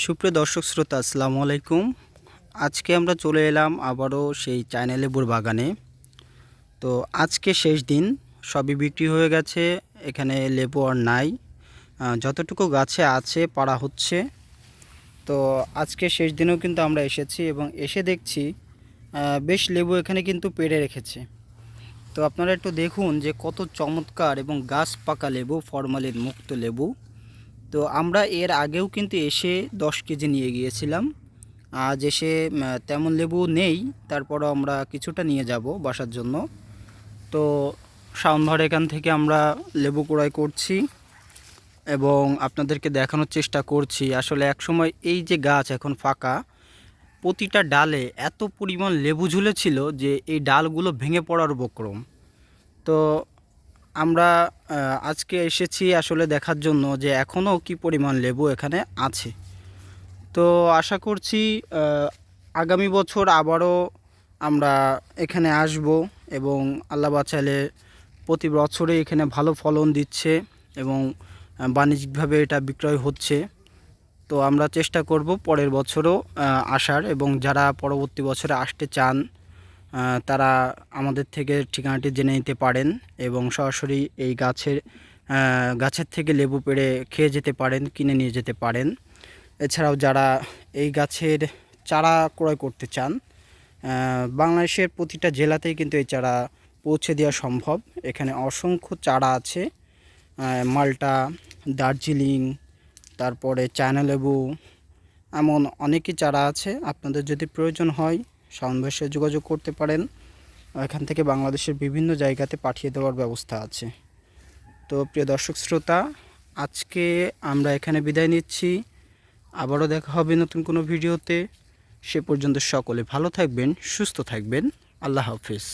সুপ্রিয় দর্শক শ্রোতা, আসসালামু আলাইকুম। আজকে আমরা চলে এলাম আবারও সেই চায়না লেবুর বাগানে। তো আজকে শেষ দিন, সবই বিক্রি হয়ে গেছে, এখানে লেবু আর নাই। যতটুকু গাছে আছে, পাড়া হচ্ছে। তো আজকে শেষ দিনেও কিন্তু আমরা এসেছি এবং এসে দেখছি বেশ লেবু এখানে কিন্তু পেড়ে রেখেছে। তো আপনারা একটু দেখুন যে কত চমৎকার এবং গাছ পাকা লেবু, ফরমালিন মুক্ত লেবু। তো আমরা এর আগেও কিন্তু এসে দশ কেজি নিয়ে গিয়েছিলাম। আজ এসে তেমন লেবু নেই, তারপরও আমরা কিছুটা নিয়ে যাব বাসার জন্য। তো শাওনভর এখান থেকে আমরা লেবু ক্রয় করছি এবং আপনাদেরকে দেখানোর চেষ্টা করছি। আসলে একসময় এই যে গাছ এখন ফাঁকা, প্রতিটা ডালে এত পরিমাণ লেবু ঝুলেছিল যে এই ডালগুলো ভেঙে পড়ার উপক্রম। তো আমরা আজকে এসেছি আসলে দেখার জন্য যে এখনও কি পরিমাণ লেবু এখানে আছে। তো আশা করছি আগামী বছর আবারও আমরা এখানে আসব এবং আল্লাহ বাঁচালে প্রতি বছরে এখানে ভালো ফলন দিচ্ছে এবং বাণিজ্যিকভাবে এটা বিক্রয় হচ্ছে। তো আমরা চেষ্টা করব পরের বছরও আসার এবং যারা পরবর্তী বছরে আসতে চান তারা আমাদের থেকে ঠিকানাটি জেনে নিতে পারেন এবং সরাসরি এই গাছের গাছের থেকে লেবু পেড়ে খেয়ে যেতে পারেন, কিনে নিয়ে যেতে পারেন। এছাড়াও যারা এই গাছের চারা ক্রয় করতে চান বাংলাদেশের প্রতিটা জেলাতেই কিন্তু এই চারা পৌঁছে দেওয়া সম্ভব। এখানে অসংখ্য চারা আছে মাল্টা, দার্জিলিং, তারপরে চায়না লেবু, এমন অনেকই চারা আছে। আপনাদের যদি প্রয়োজন হয় সাউন্ডভয়েসে যোগাযোগ করতে পারেন। এখান থেকে বাংলাদেশের বিভিন্ন জায়গাতে পাঠিয়ে দেওয়ার ব্যবস্থা আছে। তো প্রিয় দর্শক শ্রোতা, আজকে আমরা এখানে বিদায় নিচ্ছি। আবারও দেখা হবে নতুন কোনো ভিডিওতে। সে পর্যন্ত সকলে ভালো থাকবেন, সুস্থ থাকবেন। আল্লাহ হাফিজ।